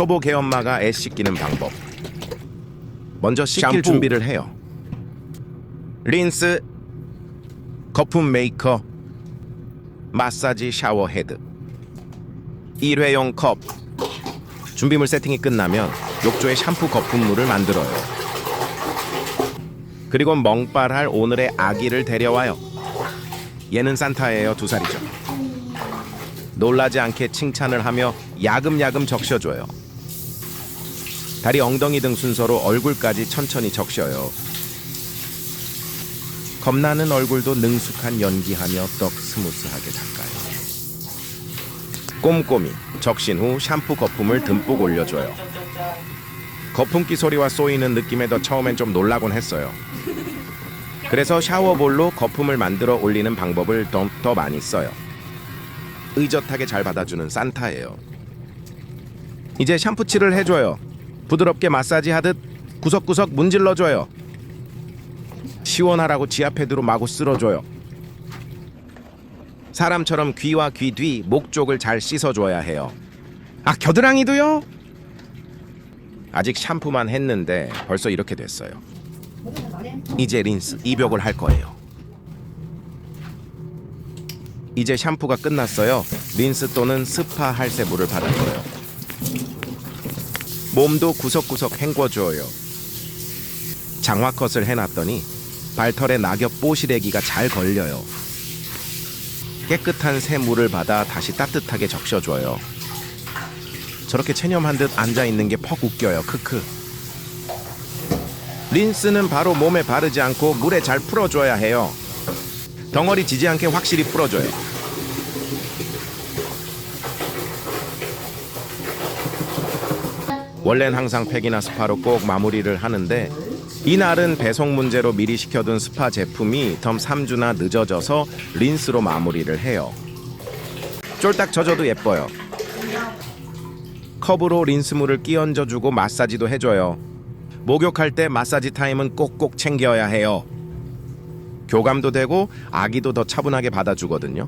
초보 개엄마가 애 씻기는 방법. 먼저 씻길 샴푸. 준비를 해요. 린스, 거품 메이커, 마사지 샤워 헤드, 일회용 컵. 준비물 세팅이 끝나면 욕조에 샴푸 거품물을 만들어요. 그리고 멍빨할 오늘의 아기를 데려와요. 얘는 산타예요. 두 살이죠. 놀라지 않게 칭찬을 하며 야금야금 적셔줘요. 다리 엉덩이 등 순서로 얼굴까지 천천히 적셔요. 겁나는 얼굴도 능숙한 연기하며 떡 스무스하게 닦아요. 꼼꼼히 적신 후 샴푸 거품을 듬뿍 올려줘요. 거품기 소리와 쏘이는 느낌에도 처음엔 좀 놀라곤 했어요. 그래서 샤워볼로 거품을 만들어 올리는 방법을 더, 더 많이 써요. 의젓하게 잘 받아주는 산타예요. 이제 샴푸칠을 해줘요. 부드럽게 마사지 하듯 구석구석 문질러줘요. 시원하라고 지압 패드로 마구 쓸어줘요. 사람처럼 귀와 귀 뒤, 목 쪽을 잘 씻어줘야 해요. 아 겨드랑이도요? 아직 샴푸만 했는데 벌써 이렇게 됐어요. 이제 린스 입욕을 할 거예요. 이제 샴푸가 끝났어요. 린스 또는 스파 할세물을 받아줘요. 몸도 구석구석 헹궈줘요. 장화컷을 해놨더니 발털에 낙엽 뽀시래기가 잘 걸려요. 깨끗한 새 물을 받아 다시 따뜻하게 적셔줘요. 저렇게 체념한 듯 앉아 있는 게 퍽 웃겨요. 크크. 린스는 바로 몸에 바르지 않고 물에 잘 풀어줘야 해요. 덩어리 지지 않게 확실히 풀어줘요. 원래는 항상 팩이나 스파로 꼭 마무리를 하는데 이날은 배송 문제로 미리 시켜둔 스파 제품이 덤 3주나 늦어져서 린스로 마무리를 해요. 쫄딱 젖어도 예뻐요. 컵으로 린스물을 끼얹어주고 마사지도 해줘요. 목욕할 때 마사지 타임은 꼭꼭 챙겨야 해요. 교감도 되고 아기도 더 차분하게 받아주거든요.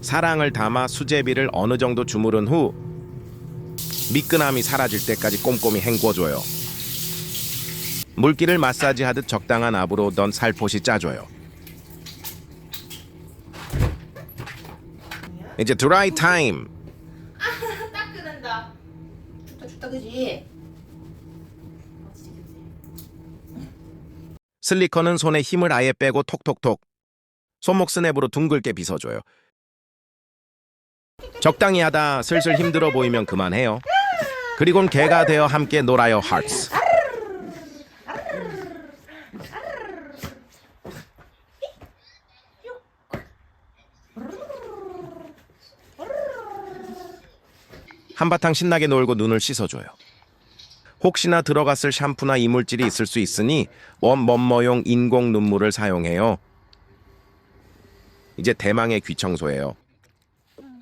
사랑을 담아 수제비를 어느 정도 주무른 후 미끈함이 사라질 때까지 꼼꼼히 헹궈줘요. 물기를 마사지하듯 적당한 압으로 넌 살포시 짜줘요. 이제 드라이 타임. 딱 끄는다. 춥다 춥다 그지? 슬리커는 손에 힘을 아예 빼고 톡톡톡. 손목 스냅으로 둥글게 빗어줘요. 적당히 하다 슬슬 힘들어 보이면 그만해요. 그리곤 개가 되어 함께 놀아요 하트스. 한바탕 신나게 놀고 눈을 씻어줘요. 혹시나 들어갔을 샴푸나 이물질이 있을 수 있으니 원먼머용 인공 눈물을 사용해요. 이제 대망의 귀 청소예요.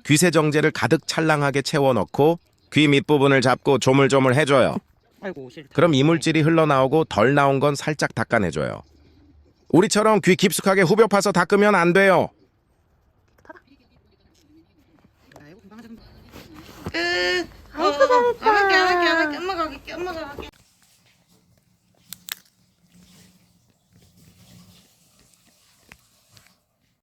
귀세정제를 가득 찰랑하게 채워 넣고 귀 밑부분을 잡고 조물조물 해줘요. 아이고 싫다. 그럼 이물질이 흘러나오고 덜 나온 건 살짝 닦아내줘요. 우리처럼 귀 깊숙하게 후벼 파서 닦으면 안 돼요. 끝. 어, 안 할게 안 할게 안 할게 엄마가 할게 엄마가 할게.